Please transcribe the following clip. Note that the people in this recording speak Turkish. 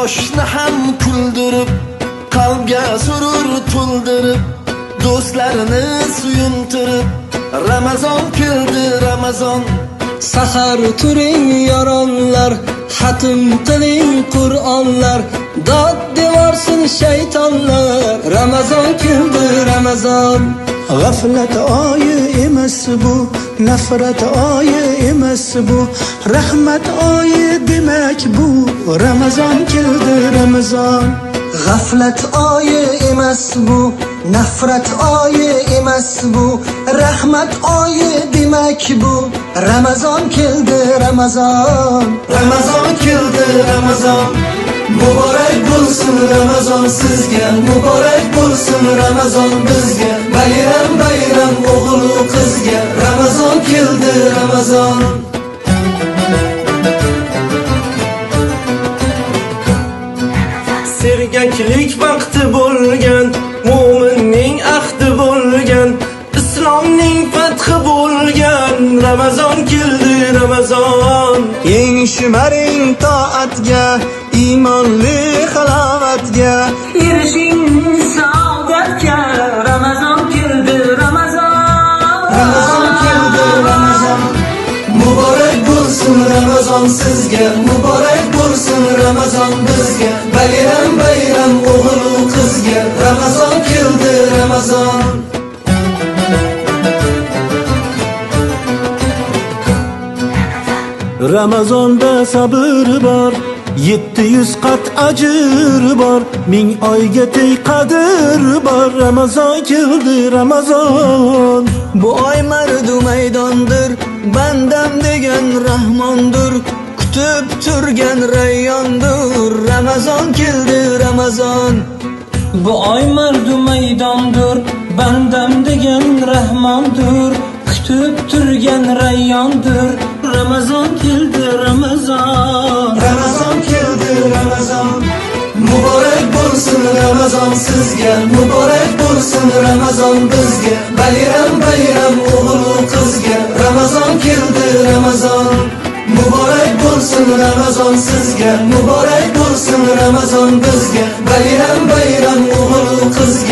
yoshni ham kuldirib qalbga surur to'ldirib do'stlarini suyuntirib ramazon keldi ramazon. Sahar turing yoronlar Xatm qiling Qur'onlar. Dod devorsin shaytonlar. Ramazon keldi Ramazon غفلت آی امس بو نفرت آی امس بو رحمت آی دمک بو. رمضان کرد رمضان. غفلت آی امس بو نفرت آی امس بو رحمت آی دمک بو. رمضان کرد رمضان. رمضان کرد رمضان. مبارک بولسن رمضان سیزگه مبارک بولسن رمضان بزگه sergaklik vaqti bo'lgan mo'minning ahdi bo'lgan islomning fathi bo'lgan. Ramazon keldi ramazon. Eng shimaring toatga, iymonli halovatga. Erishing saodatga Ramazon keldi Ramazon. Ramazon keldi ramazon. Muborak bo'lsin ramazon sizga muborak bo'lsin ramazon bizga bayram bayram o'g'il qizga ramazon keldi ramazon Ramazonda sabr bor, 700 qat ajr bor, ming oyga teng qadr bor. Ramazon keldi Ramazon. Bu oy mardu maydondir Bandam degan rahmondir Kutib turgan rayyondir Ramazon keldi Ramazon Bu oy mardu maydondir Bandam degan rahmondir Kutib turgan rayyondir Ramazon keldi Ramazon ramazon keldi ramazon muborak bo'lsin ramazon sizga muborak bo'lsin ramazon bizga bayram bayram o'g'il qizga muborak bo'lsin ramazon sizga muborak bo'lsin ramazon bizga bayram bayram o'g'il qizga